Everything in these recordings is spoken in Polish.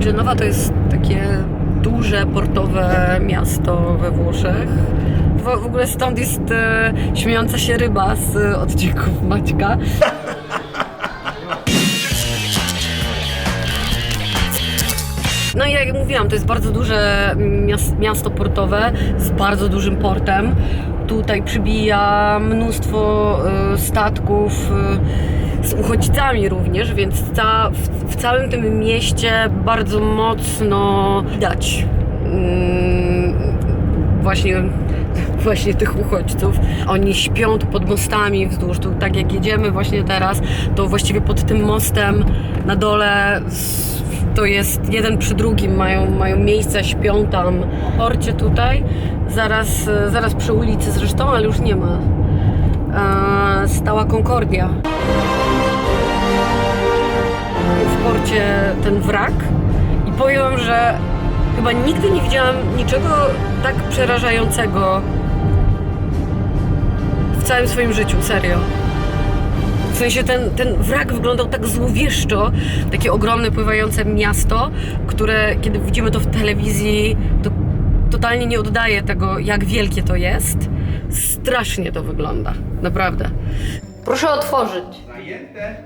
Genowa to jest takie duże portowe miasto we Włoszech. W, ogóle stąd jest e, śmiejąca się ryba z e, odcinków Maćka. No i jak mówiłam, to jest bardzo duże mias- miasto portowe z bardzo dużym portem. Tutaj przybija mnóstwo e, statków e, z uchodźcami również, więc ca- w, w całym tym mieście bardzo mocno widać mm, właśnie właśnie tych uchodźców. Oni śpią tu pod mostami wzdłuż, tu tak jak jedziemy właśnie teraz, to właściwie pod tym mostem na dole to jest jeden przy drugim, mają, mają miejsca, śpią tam. W porcie tutaj, zaraz, zaraz przy ulicy zresztą, ale już nie ma. E, stała Concordia. Porcie ten wrak i powiem że chyba nigdy nie widziałam niczego tak przerażającego w całym swoim życiu, serio. W sensie ten, ten wrak wyglądał tak złowieszczo, takie ogromne, pływające miasto, które kiedy widzimy to w telewizji, to totalnie nie oddaje tego, jak wielkie to jest. Strasznie to wygląda, naprawdę. Proszę otworzyć.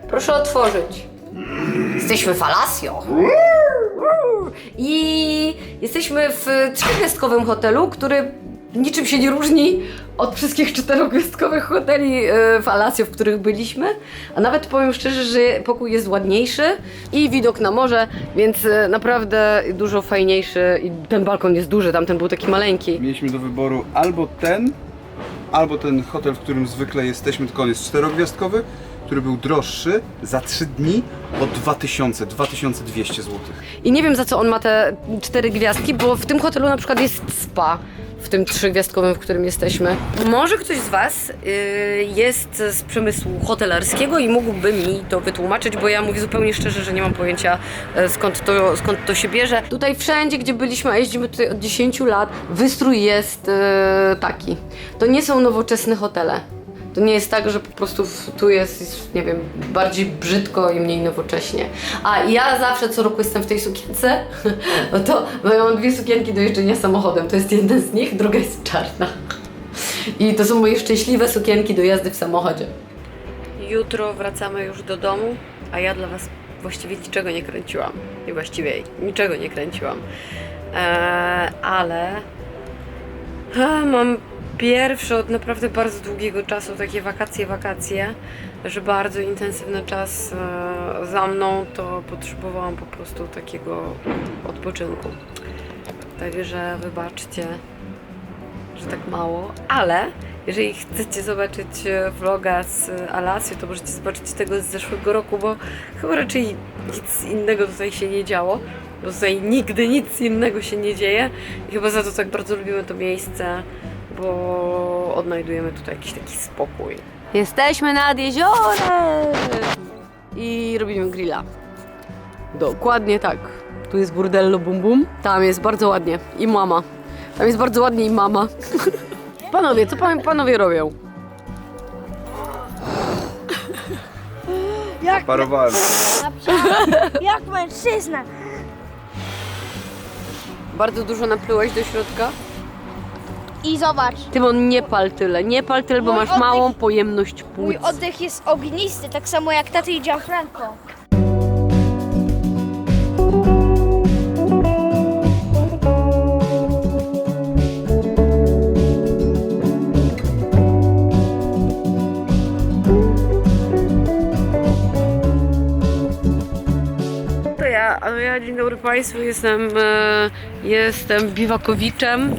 Proszę otworzyć. Jesteśmy falasją. I jesteśmy w trzygwiazdkowym hotelu, który niczym się nie różni od wszystkich czterogwiazdkowych hoteli e, w Alasio, w których byliśmy. A nawet powiem szczerze, że pokój jest ładniejszy i widok na morze, więc e, naprawdę dużo fajniejszy. I ten balkon jest duży, tamten był taki maleńki. Mieliśmy do wyboru albo ten, albo ten hotel, w którym zwykle jesteśmy, tylko on jest czterogwiazdkowy, który był droższy za 3 dni o 2000, 2200 zł. I nie wiem za co on ma te cztery gwiazdki, bo w tym hotelu na przykład jest spa. W tym trzygwiazdkowym, w którym jesteśmy. Może ktoś z Was y, jest z przemysłu hotelarskiego i mógłby mi to wytłumaczyć, bo ja mówię zupełnie szczerze, że nie mam pojęcia e, skąd to, skąd to się bierze. Tutaj wszędzie, gdzie byliśmy, a jeździmy tutaj od 10 lat, wystrój jest e, taki. To nie są nowoczesne hotele. To nie jest tak, że po prostu tu jest, nie wiem, bardziej brzydko i mniej nowocześnie. A ja zawsze co roku jestem w tej sukience, no to bo ja mam dwie sukienki do jeżdżenia samochodem. To jest jedna z nich, druga jest czarna. I to są moje szczęśliwe sukienki do jazdy w samochodzie. Jutro wracamy już do domu, a ja dla Was właściwie niczego nie kręciłam. I właściwie niczego nie kręciłam. Eee, ale Mam pierwsze od naprawdę bardzo długiego czasu takie wakacje, wakacje, że bardzo intensywny czas e, za mną, to potrzebowałam po prostu takiego odpoczynku. Także wybaczcie, że tak mało, ale jeżeli chcecie zobaczyć e, vloga z Alasy, to możecie zobaczyć tego z zeszłego roku, bo chyba raczej nic innego tutaj się nie działo. Bo tutaj nigdy nic innego się nie dzieje i chyba za to tak bardzo lubimy to miejsce, bo odnajdujemy tutaj jakiś taki spokój. Jesteśmy nad jeziorem i robimy grilla. Dokładnie tak. Tu jest burdello bum bum. Tam jest bardzo ładnie. I mama. Tam jest bardzo ładnie i mama. Panowie, co pan, panowie robią? Jak, Parowałem. jak mężczyzna. Bardzo dużo naplułeś do środka? I zobacz, Tymon, nie pal tyle. Nie pal tyle, bo Mój masz oddech- małą pojemność mój płuc. oddech jest ognisty, tak samo jak taty i Gianfranco. To ja, a ja dzień dobry Państwu, jestem, e, jestem biwakowiczem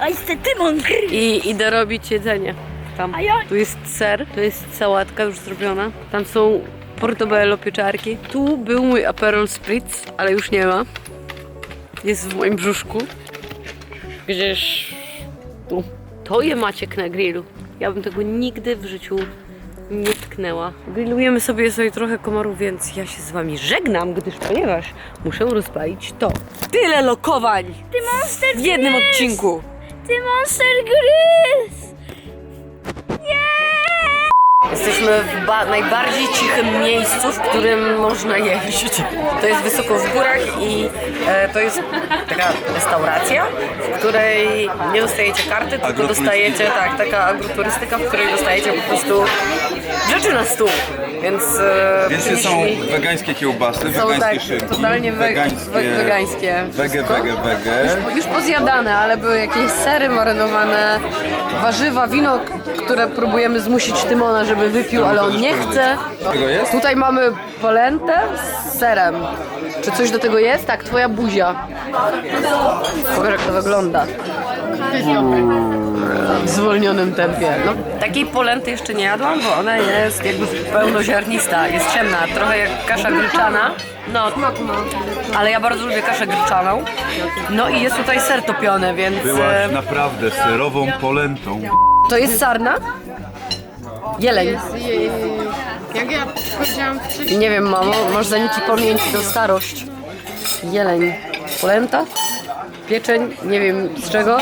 A jestem Tymon Gry. i idę robić jedzenie. Tam. A ja- Tu jest ser, tu jest sałatka już zrobiona, tam są portobello pieczarki. Tu był mój Aperol Spritz, ale już nie ma. Jest w moim brzuszku. Gdzieś tu. To je Maciek na grillu. Ja bym tego nigdy w życiu nie tknęła. Grillujemy sobie sobie trochę komarów, więc ja się z wami żegnam, gdyż ponieważ muszę rozpalić to. Tyle lokowań Ty monster w jednym odcinku. Ty monster gryz! Nie! Jesteśmy w ba- najbardziej cichym miejscu, w którym można jeść. To jest wysoko w górach i e, to jest taka restauracja, w której nie dostajecie karty, tylko Agroturystyka. dostajecie, tak, taka agroturystyka, w której dostajecie po prostu rzeczy na stół. Więc, e, Więc są wegańskie kiełbasy, są wegańskie tak, szynki, totalnie we- wegańskie, we- wegańskie. Wege, wege, wege. Już pozjadane, ale były jakieś sery marynowane, warzywa, wino, które próbujemy zmusić Tymona, żeby wypił, ale on nie chce. Tego jest? Tutaj mamy polentę z serem. Czy coś do tego jest? Tak, twoja buzia. Pokaż jak to wygląda. W zwolnionym tempie. No, takiej polenty jeszcze nie jadłam, bo ona jest jakby pełnoziarnista, jest ciemna, trochę jak kasza gryczana. No, ale ja bardzo lubię kaszę gryczaną. No i jest tutaj ser topiony, więc... Byłaś e, naprawdę serową polentą. To jest sarna? Jeleń. Jak ja powiedziałam wcześniej, Nie wiem, mamo, masz zaniki pamięci do starość. Jeleń. Polenta? Pieczeń, nie wiem z czego.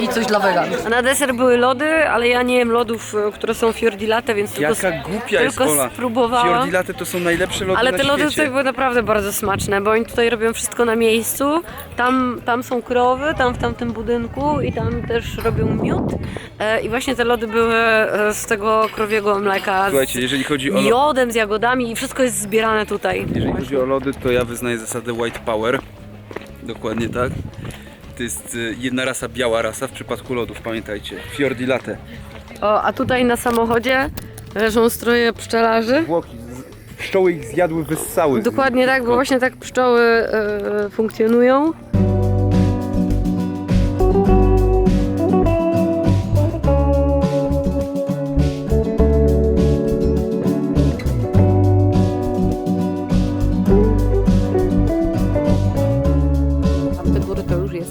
I coś dla wegan. A na deser były lody, ale ja nie jem lodów, e, które są fiordilate, więc tylko, Jaka głupia jest tylko Ola. spróbowałam. Fiordilaty to są najlepsze lody Ale na te lody świecie. tutaj były naprawdę bardzo smaczne, bo oni tutaj robią wszystko na miejscu. Tam, tam są krowy, tam w tamtym budynku i tam też robią miód. E, I właśnie te lody były e, z tego krowiego mleka. Słuchajcie, z jeżeli chodzi o lo- miodem, z jagodami i wszystko jest zbierane tutaj. Jeżeli chodzi o lody, to ja wyznaję zasadę white power. Dokładnie tak. To jest y, jedna rasa, biała rasa w przypadku lodów, pamiętajcie. Fiordi latte. O, a tutaj na samochodzie leżą stroje pszczelarzy. Włoki. Pszczoły ich zjadły, wyssały. Dokładnie tak, bo właśnie tak pszczoły e, funkcjonują.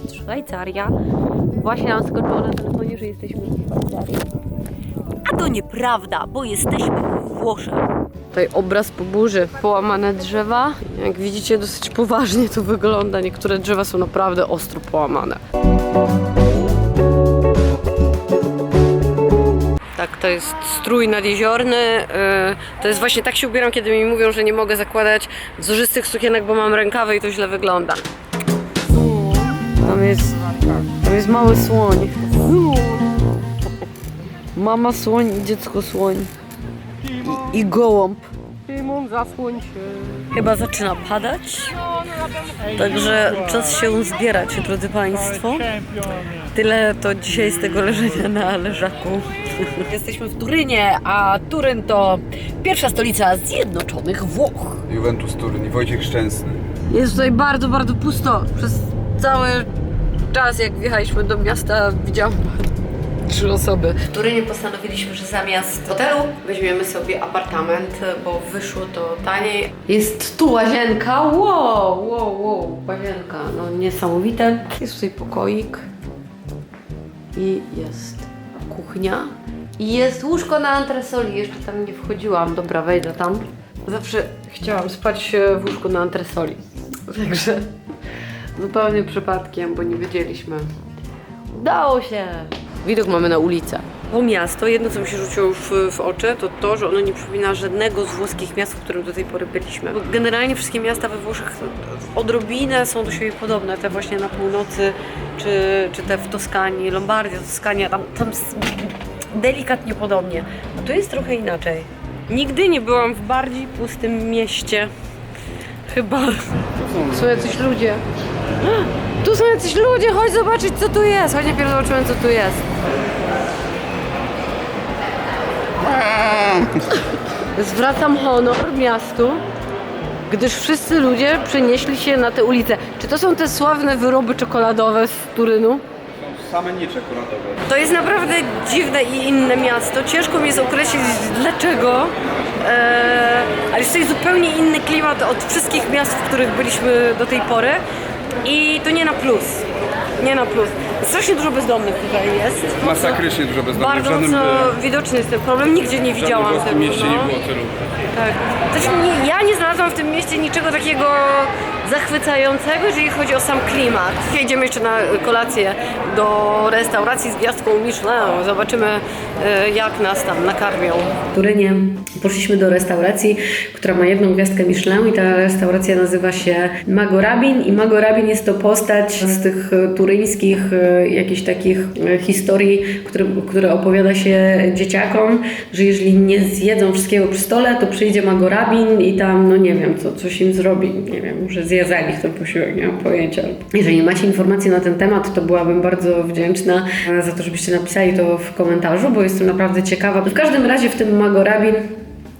Jest Szwajcaria. Właśnie nam skoczyło na telefonie, że jesteśmy w Szwajcarii. A to nieprawda, bo jesteśmy w Włoszech. Tutaj obraz po burzy, połamane drzewa. Jak widzicie, dosyć poważnie to wygląda. Niektóre drzewa są naprawdę ostro połamane. Tak, to jest strój nadjeziorny. Yy, To jest właśnie tak się ubieram, kiedy mi mówią, że nie mogę zakładać wzorzystych sukienek, bo mam rękawy i to źle wygląda. Tam jest, tam jest mały słoń. Mama słoń i dziecko słoń. I, i gołąb. Zasłoń się. Chyba zaczyna padać. Także czas się zbierać, drodzy Państwo. Tyle to dzisiaj z tego leżenia na leżaku. Jesteśmy w Turynie, a Turyn to pierwsza stolica Zjednoczonych Włoch. Juventus Turyn i Wojciech Szczęsny. Jest tutaj bardzo, bardzo pusto. Przez cały czas, jak wjechaliśmy do miasta, widziałam trzy osoby. W Turynie postanowiliśmy, że zamiast hotelu weźmiemy sobie apartament, bo wyszło to taniej. Jest tu łazienka. Wow, wow, wow, łazienka. No niesamowite. Jest tutaj pokoik. I jest kuchnia. I jest łóżko na antresoli. Jeszcze tam nie wchodziłam. Dobra, wejdę tam. Zawsze chciałam spać w łóżku na antresoli. Także zupełnie przypadkiem, bo nie wiedzieliśmy. Udało się! Widok mamy na ulicę. To miasto, jedno co mi się rzuciło w, w oczy, to to, że ono nie przypomina żadnego z włoskich miast, w którym do tej pory byliśmy. Bo generalnie wszystkie miasta we Włoszech odrobinę są do siebie podobne. Te właśnie na północy, czy, czy te w Toskanii, Lombardia, Toskania, tam, tam s- delikatnie podobnie. A tu jest trochę inaczej. Nigdy nie byłam w bardziej pustym mieście. Chyba. Są jacyś ludzie. Tu są jacyś ludzie, chodź zobaczyć co tu jest. Chodź najpierw zobaczymy co tu jest. Zwracam honor miastu, gdyż wszyscy ludzie przenieśli się na te ulice. Czy to są te sławne wyroby czekoladowe z Turynu? Same nie czekoladowe. To jest naprawdę dziwne i inne miasto. Ciężko mi jest określić dlaczego, eee, ale jest tutaj zupełnie inny klimat od wszystkich miast, w których byliśmy do tej pory. I to nie na plus. Nie na plus. Strasznie dużo bezdomnych tutaj jest. Masakrycznie dużo bezdomnych. Bardzo W mocno e, widoczny jest ten problem. Nigdzie nie w widziałam tego. mieście no. nie było tylu. Tak. Znaczy, nie, ja nie znalazłam w tym mieście niczego takiego zachwycającego, jeżeli chodzi o sam klimat. Dzisiaj idziemy jeszcze na kolację do restauracji z gwiazdką Michelin. Zobaczymy, e, jak nas tam nakarmią. W Turynie poszliśmy do restauracji, która ma jedną gwiazdkę Michelin i ta restauracja nazywa się Magorabin i Magorabin jest to postać z tych turyńskich e, jakichś takich e, historii, które, które opowiada się dzieciakom, że jeżeli nie zjedzą wszystkiego przy stole, to przyjdzie Magorabin i tam, no nie wiem, co, coś im zrobi, nie wiem, może zje za nich ten posiłek, nie mam pojęcia. Jeżeli macie informacje na ten temat, to byłabym bardzo wdzięczna e, za to, żebyście napisali to w komentarzu, bo jestem naprawdę ciekawa. W każdym razie w tym Magorabin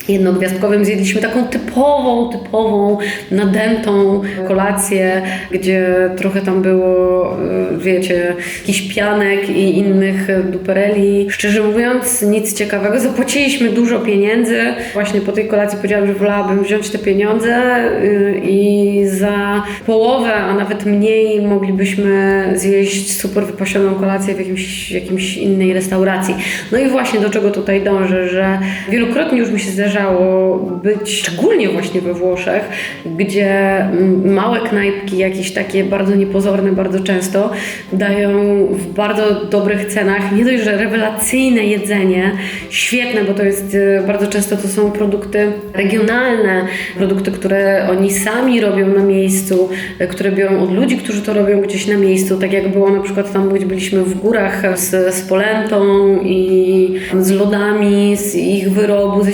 jednogwiazdkowym zjedliśmy taką typową, typową, nadętą kolację, gdzie trochę tam było, y, wiecie, jakiś pianek i innych dupereli. Szczerze mówiąc, nic ciekawego. Zapłaciliśmy dużo pieniędzy. Właśnie po tej kolacji powiedziałam, że wolałabym wziąć te pieniądze y, i za połowę, a nawet mniej moglibyśmy zjeść super wypasioną kolację w jakimś, jakimś innej restauracji. No i właśnie do czego tutaj dążę, że wielokrotnie już mi się zdarzało być, szczególnie właśnie we Włoszech, gdzie małe knajpki, jakieś takie bardzo niepozorne, bardzo często dają w bardzo dobrych cenach nie dość, że rewelacyjne jedzenie, świetne, bo to jest e, bardzo często to są produkty regionalne, produkty, które oni sami robią na miejscu, e, które biorą od ludzi, którzy to robią gdzieś na miejscu, tak jak było na przykład tam, gdzie byliśmy w górach z, z polentą i z lodami, z ich wyrobu, ze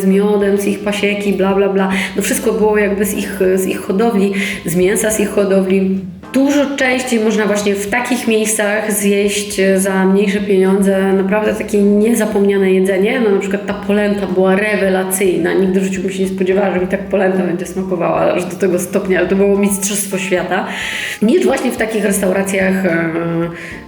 z miodem, z ich pasieki, bla bla bla. No wszystko było jakby z ich, z ich hodowli, z mięsa z ich hodowli. Dużo częściej można właśnie w takich miejscach zjeść za mniejsze pieniądze naprawdę takie niezapomniane jedzenie. No na przykład ta polenta była rewelacyjna. Nigdy w życiu bym się nie spodziewała, że mi tak polenta będzie smakowała aż do tego stopnia, ale to było mistrzostwo świata. Niż właśnie w takich restauracjach e,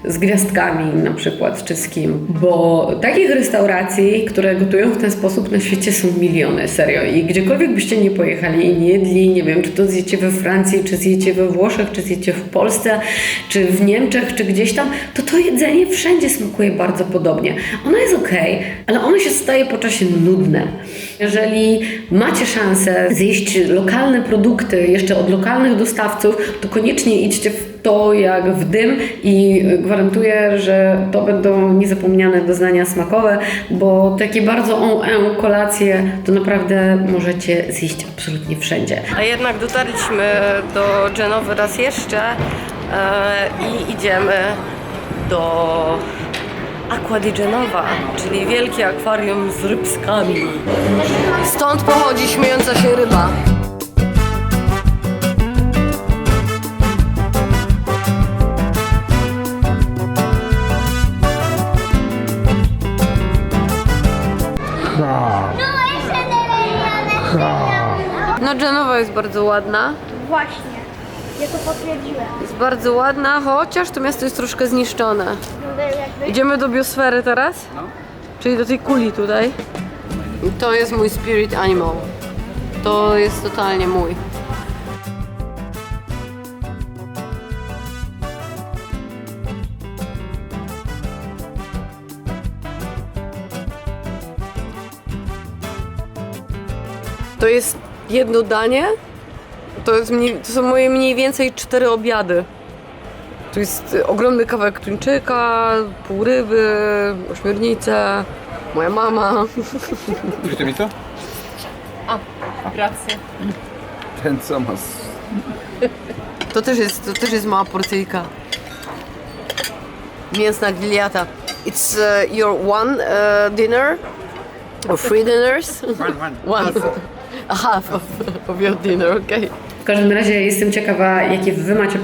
z gwiazdkami na przykład, czy z kim. Bo takich restauracji, które gotują w ten sposób na świecie są miliony, serio. I gdziekolwiek byście nie pojechali i nie jedli, nie wiem, czy to zjecie we Francji, czy zjecie we Włoszech, czy zjecie w Polsce, czy w Niemczech, czy gdzieś tam, to to jedzenie wszędzie smakuje bardzo podobnie. Ono jest okej, ale ono się staje po czasie nudne. Jeżeli macie szansę zjeść lokalne produkty jeszcze od lokalnych dostawców, to koniecznie idźcie w to jak w dym i gwarantuję, że to będą niezapomniane doznania smakowe, bo takie bardzo on en kolacje to naprawdę możecie zjeść absolutnie wszędzie. A jednak dotarliśmy do Genowy raz jeszcze e, i idziemy do Aqua di Genova, czyli wielkie akwarium z rybskami. Stąd pochodzi śmiejąca się ryba. No Genowa jest bardzo ładna. Właśnie. Ja to potwierdziłem. Jest bardzo ładna, chociaż to miasto jest troszkę zniszczone. Idziemy do biosfery teraz? Czyli do tej kuli tutaj. I to jest mój spirit animal. To jest totalnie mój. To jest jedno danie. To, jest mniej, to są moje mniej więcej cztery obiady. Tu jest ogromny kawałek tuńczyka, pół ryby, ośmiornice, moja mama. Wiecie mi to? Grazie. Ten co ma... To też jest, to też jest mała porcyjka. Mięsna griliata. It's uh, your one uh, dinner? Or three dinners? One. A half of, of dinner, okay. W każdym razie jestem ciekawa, jakie wy macie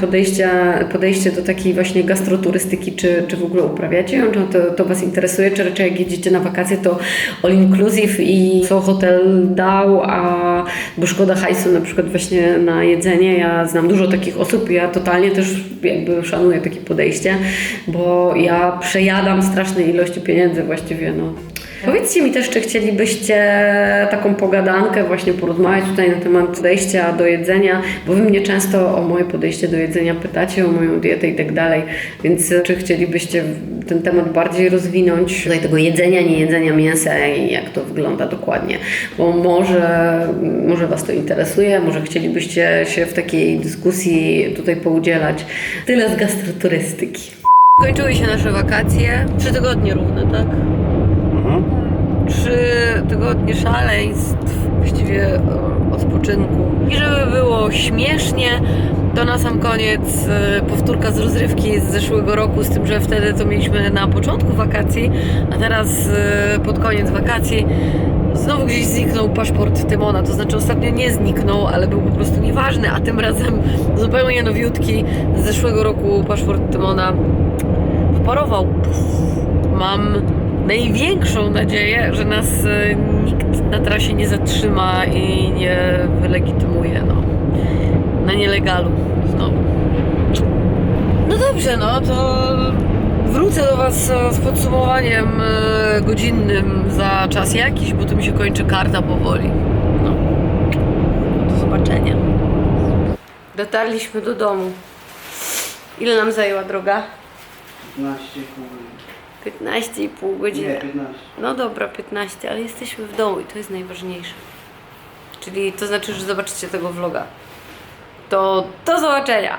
podejście do takiej właśnie gastroturystyki, czy, czy w ogóle uprawiacie ją, czy to, to was interesuje, czy raczej jak jedziecie na wakacje, to all inclusive i co hotel dał, a bo szkoda hajsu na przykład właśnie na jedzenie. Ja znam dużo takich osób, ja totalnie też jakby szanuję takie podejście, bo ja przejadam straszne ilości pieniędzy właściwie, no Powiedzcie mi też, czy chcielibyście taką pogadankę, właśnie porozmawiać tutaj na temat podejścia do jedzenia, bo wy mnie często o moje podejście do jedzenia pytacie, o moją dietę i tak dalej, więc czy chcielibyście ten temat bardziej rozwinąć, tutaj tego jedzenia, nie jedzenia mięsa i jak to wygląda dokładnie, bo może, może Was to interesuje, może chcielibyście się w takiej dyskusji tutaj poudzielać. Tyle z gastroturystyki. Kończyły się nasze wakacje. Trzy tygodnie równe, tak? Tygodnie szaleństw, właściwie e, odpoczynku. I żeby było śmiesznie, to na sam koniec e, powtórka z rozrywki z zeszłego roku, z tym, że wtedy to mieliśmy na początku wakacji, a teraz e, pod koniec wakacji znowu gdzieś zniknął paszport Tymona, to znaczy ostatnio nie zniknął, ale był po prostu nieważny, a tym razem zupełnie nowiutki z zeszłego roku paszport Tymona wyparował. Mam największą nadzieję, że nas e, nikt na trasie nie zatrzyma i nie wylegitymuje, no. Na nielegalu znowu. No dobrze, no to wrócę do Was e, z podsumowaniem e, godzinnym za czas jakiś, bo tu mi się kończy karta powoli. No. Do zobaczenia. Dotarliśmy do domu. Ile nam zajęła droga? 15,5 godziny. Nie, 15. No dobra, 15, ale jesteśmy w domu i to jest najważniejsze. Czyli to znaczy, że zobaczycie tego vloga. To do zobaczenia!